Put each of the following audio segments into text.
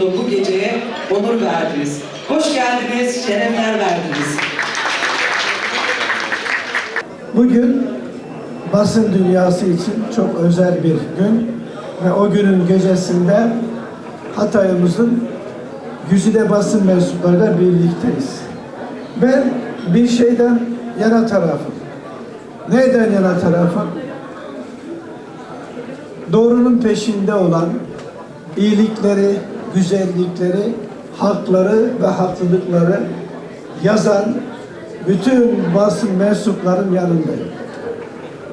Bu geceye onur verdiniz. Hoş geldiniz, şerefler verdiniz. Bugün basın dünyası için çok özel bir gün ve o günün gecesinde Hatay'ımızın güzide basın mensuplarıyla birlikteyiz. Ben bir şeyden yana tarafım. Neyden yana tarafım? Doğrunun peşinde olan iyilikleri, güzellikleri, hakları ve haklılıkları yazan bütün basın mensupların yanındayım.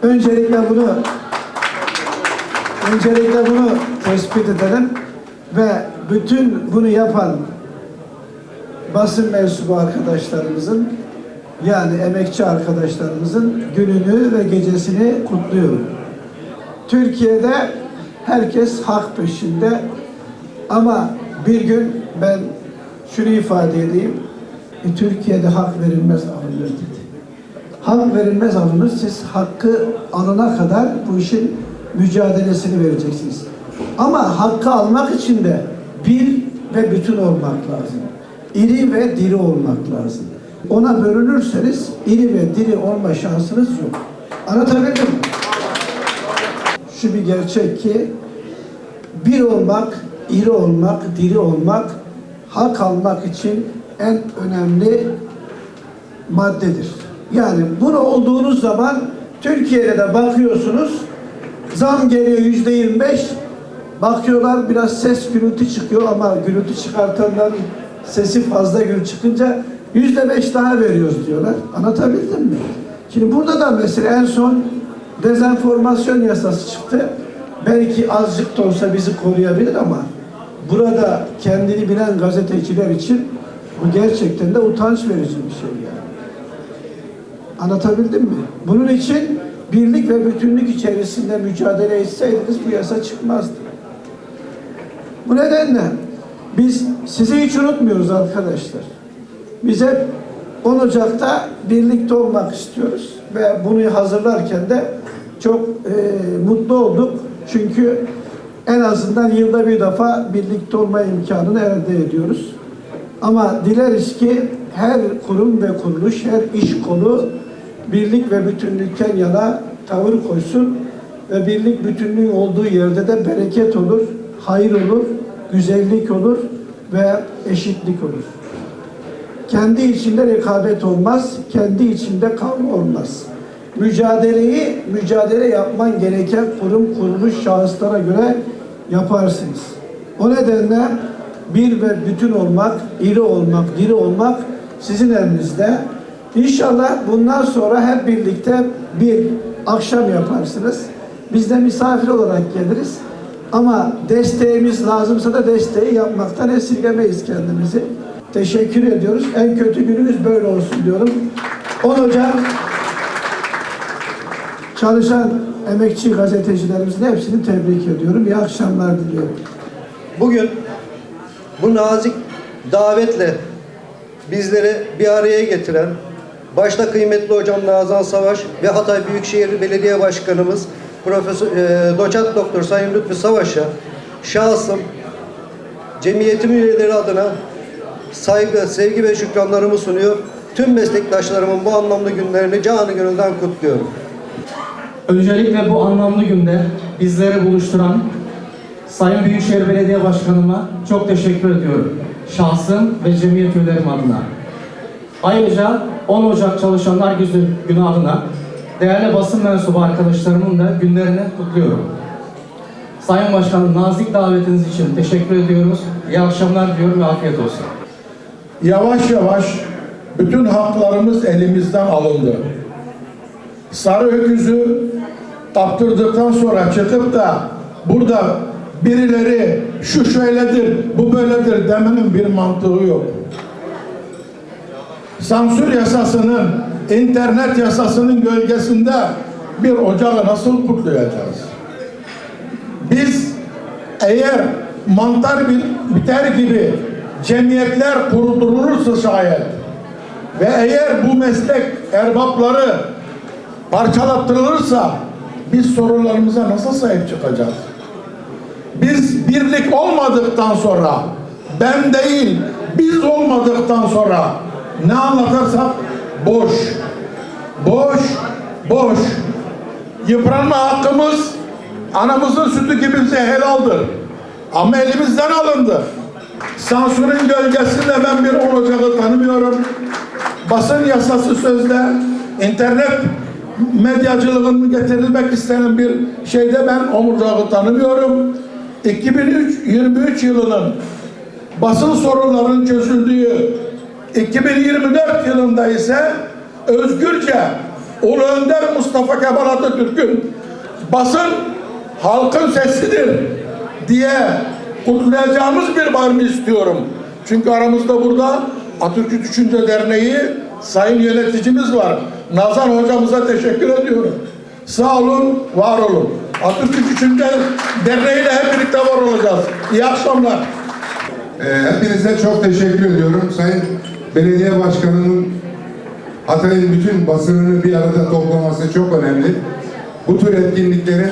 Öncelikle bunu öncelikle bunu tespit edelim ve bütün bunu yapan basın mensubu arkadaşlarımızın yani emekçi arkadaşlarımızın gününü ve gecesini kutluyorum. Türkiye'de herkes hak peşinde ama bir gün ben şunu ifade edeyim. "E, Türkiye'de hak verilmez alınır dedi. Hak verilmez alınır. Siz hakkı alana kadar bu işin mücadelesini vereceksiniz. Ama hakkı almak için de bir ve bütün olmak lazım. İri ve diri olmak lazım. Ona bölünürseniz iri ve diri olma şansınız yok. Anlatabildim mi? Şu bir gerçek ki bir olmak, iri olmak, diri olmak, hak almak için en önemli maddedir. Yani bunu olduğunuz zaman Türkiye'de de bakıyorsunuz zam geliyor yüzde 25 bakıyorlar biraz ses gürültü çıkıyor ama gürültü çıkartanların sesi fazla gürültü çıkınca yüzde beş daha veriyoruz diyorlar. Anlatabildim mi? Şimdi burada da mesela en son dezenformasyon yasası çıktı. Belki azıcık da olsa bizi koruyabilir ama burada kendini bilen gazeteciler için bu gerçekten de utanç verici bir şey yani. Anlatabildim mi? Bunun için birlik ve bütünlük içerisinde mücadele etseydiniz bu yasa çıkmazdı. Bu nedenle biz sizi hiç unutmuyoruz arkadaşlar. Biz hep 10 Ocak'ta birlikte olmak istiyoruz ve bunu hazırlarken de çok e, mutlu olduk. Çünkü en azından yılda bir defa birlikte olma imkanını elde ediyoruz. Ama dileriz ki her kurum ve kuruluş, her iş kolu birlik ve bütünlükten yana tavır koysun ve birlik bütünlüğü olduğu yerde de bereket olur, hayır olur, güzellik olur ve eşitlik olur. Kendi içinde rekabet olmaz, kendi içinde kavga olmaz. Mücadeleyi, mücadele yapman gereken kurum, kuruluş, şahıslara göre yaparsınız. O nedenle bir ve bütün olmak, iri olmak, diri olmak sizin elinizde. İnşallah bundan sonra hep birlikte bir akşam yaparsınız. Biz de misafir olarak geliriz. Ama desteğimiz lazımsa da desteği yapmaktan esirgemeyiz kendimizi. Teşekkür ediyoruz. En kötü günümüz böyle olsun diyorum. 10 Ocak çalışan emekçi gazetecilerimizin hepsini tebrik ediyorum. İyi akşamlar diliyorum. Bugün bu nazik davetle bizleri bir araya getiren başta kıymetli hocam Nazan Savaş ve Hatay Büyükşehir Belediye Başkanımız Profesör e, Doçent Doktor Sayın Lütfü Savaş'a şahsım cemiyetim üyeleri adına saygı, sevgi ve şükranlarımı sunuyor. Tüm meslektaşlarımın bu anlamlı günlerini canı gönülden kutluyorum. Öncelikle bu anlamlı günde bizleri buluşturan Sayın Büyükşehir Belediye Başkanıma çok teşekkür ediyorum. Şahsım ve cemiyet üyelerim adına. Ayrıca 10 Ocak Çalışanlar Günü, adına değerli basın mensubu arkadaşlarımın da günlerini kutluyorum. Sayın Başkanım nazik davetiniz için teşekkür ediyoruz. İyi akşamlar diliyorum ve afiyet olsun. Yavaş yavaş bütün haklarımız elimizden alındı. Sarı öküzü kaptırdıktan sonra çıkıp da burada birileri şu şöyledir, bu böyledir demenin bir mantığı yok. Sansür yasasının, internet yasasının gölgesinde bir ocağı nasıl kutlayacağız? Biz eğer mantar bit- biter gibi cemiyetler kurulursa şayet ve eğer bu meslek erbapları parçalattırılırsa biz sorularımıza nasıl sahip çıkacağız? Biz birlik olmadıktan sonra ben değil, biz olmadıktan sonra ne anlatırsak boş. Boş, boş. Yıpranma hakkımız anamızın sütü gibi bize helaldir. Ama elimizden alındı. Sansürün gölgesinde ben bir olacağı tanımıyorum. Basın yasası sözde internet medyacılığını getirilmek istenen bir şeyde ben omurcağı tanımıyorum. 2023 yılının basın sorunlarının çözüldüğü 2024 yılında ise özgürce Ulu Önder Mustafa Kemal Atatürk'ün basın halkın sesidir diye kutlayacağımız bir bayram istiyorum. Çünkü aramızda burada Atatürk Düşünce Derneği sayın yöneticimiz var. Nazan hocamıza teşekkür ediyorum. Sağ olun, var olun. Atatürk Düşünce Derneği ile hep birlikte var olacağız. İyi akşamlar. Ee, Hepinize çok teşekkür ediyorum. Sayın Belediye Başkanı'nın Hatay'ın bütün basınını bir arada toplaması çok önemli. Bu tür etkinliklerin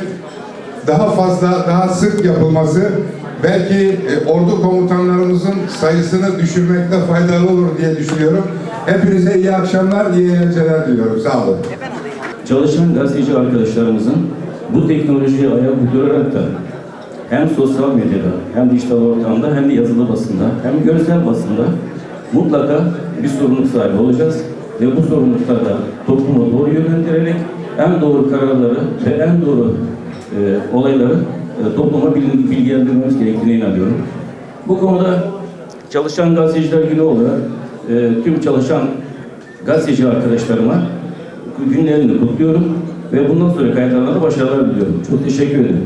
daha fazla, daha sık yapılması belki e, ordu komutanlarımızın sayısını düşürmekte faydalı olur diye düşünüyorum. Hepinize iyi akşamlar, iyi eğlenceler diliyorum. Sağ olun. Çalışan gazeteci arkadaşlarımızın bu teknolojiye ayak uydurarak da hem sosyal medyada hem dijital ortamda hem de yazılı basında hem görsel basında mutlaka bir sorumluluk sahibi olacağız ve bu sorumluluklarda topluma doğru yönlendirerek en doğru kararları ve en doğru e, olayları e, topluma bilgi- bilgilendirmemiz gerektiğine inanıyorum. Bu konuda Çalışan Gazeteciler Günü olarak e, tüm çalışan gazeteci arkadaşlarıma günlerini kutluyorum ve bundan sonra kayıtlarına da başarılar diliyorum. Çok teşekkür ederim.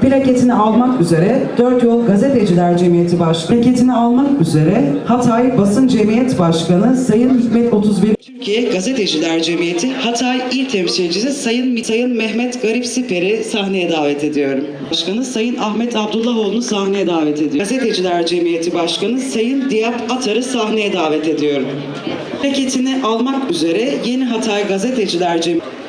Plaketini almak üzere Dört Yol Gazeteciler Cemiyeti Başkanı, plaketini almak üzere Hatay Basın Cemiyet Başkanı Sayın Hikmet 31 Türkiye Gazeteciler Cemiyeti Hatay İl Temsilcisi Sayın Sayın Mehmet Garip Siper'i sahneye davet ediyorum. Başkanı Sayın Ahmet Abdullahoğlu'nu sahneye davet ediyorum. Gazeteciler Cemiyeti Başkanı Sayın Diyap Atar'ı sahneye davet ediyorum. Plaketini almak üzere Yeni Hatay Gazeteciler Cemiyeti